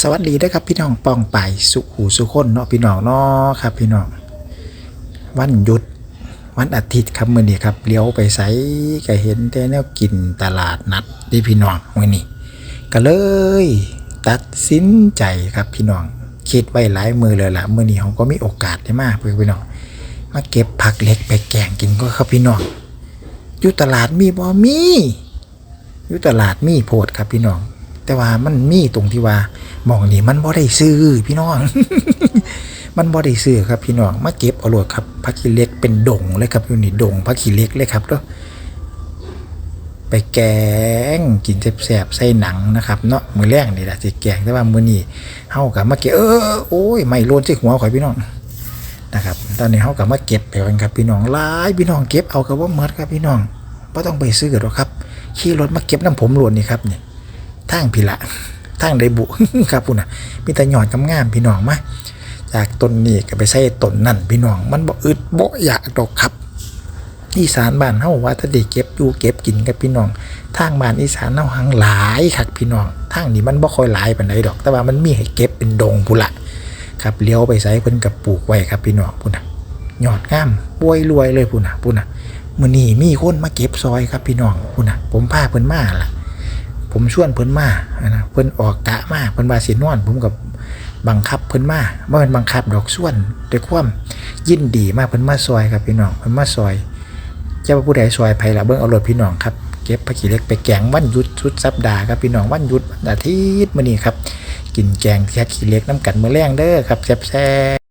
สวัสดีเด้อครับพี่น้องปองไปสุขหูสุขคนเนาะพี่น้องเนาะครับพี่น้องวันหยุดวันอาทิตย์ครับมื้อนี้ครับเลี้ยวไปไสก็เห็นแต่แนวกินตลาดนัดที่พี่น้องมื้อนี้ก็เลย ตัดสินใจครับพี่น้องคิดไว้หลายมือเลยละมื้อนี้เราก็มีโอกาสได้มาเพื่อนพี่น้องมาเก็บผักเล็กไปแกงกินก็ครับพี่น้องอยู่ตลาดมีบ่มีอยู่ตลาดมีโพดครับพี่น้อง แต่ว่ามันมีตรงที่ว่าหมองนี่มันบ่ได้ซื้อพี่น้อง มันบ่ได้ซื้อครับพี่น้องมาเก็บเอาโลดครับผักขี้เล็กเป็นดงเลยครับอยู่นี่ดงผักขี้เล็กเลยครับเด้อไปแกงกินแซ่บๆใส่หนังนะครับเนาะมือแรกนี่ล่ะสิแกงแต่ว่ามือนี้เฮาก็มาเก็บเออโอ้ยไม่โลนใส่หัวข่อยพี่น้องนะครับ ตอนนี้เฮาก็มาเก็บไปกันครับพี่น้องหลายพี่น้องเก็บเอาก็บ่หมดครับพี่น้องบ่ต้องไปซื้อหรอกครับขี่รถมาเก็บน้ำผมโลนนี่ครับนี่ ทางพี่ละทางไดบุครับพุ่นน่ะมีแต่หยอดงามๆพี่น้องมาจากต้นนี้ก็ไปใส่ต้นนั่นพี่น้อง มันบ่อึดบ่อยากดอกครับอีสานบ้านเฮาว่าถ้าได้เก็บอยู่เก็บกินกับพี่น้อง ทางบ้านอีสานเฮาหังหลายคักพี่น้องทางนี้มันบ่ค่อยหลายปานใดดอก แต่ว่ามันมีให้เก็บเป็นดงพุ่นละครับเลี้ยวไปใส่เพิ่นก็ปลูกไว้ครับพี่น้องพุ่นน่ะยอดงามป่วยรวยเลยพุ่นน่ะพุ่นน่ะมื้อนี้มีคนมาเก็บซอยครับพี่น้องพุ่นน่ะผมพาเพิ่นมาล่ะ ผมชวนเพิ่นมานะเพิ่นออกกะมาเพิ่นว่าสินอน ผมกับบังคับเพิ่นมาบ่แม่นบังคับดอกส่วนด้วยความยินดีมากเพิ่นมาซอยครับพี่น้องเพิ่นมาซอย เจ้าว่าผู้ใดซอยไผล่ะเบิ่งเอารถพี่น้องครับเก็บผักขี้เล็กไปแกงวันหยุดสุดสัปดาห์ครับพี่น้องวันหยุดวันอาทิตย์มื้อนี้ครับกินแกงผักขี้เล็กน้ำกันมื้อแรงเด้อครับแซ่บ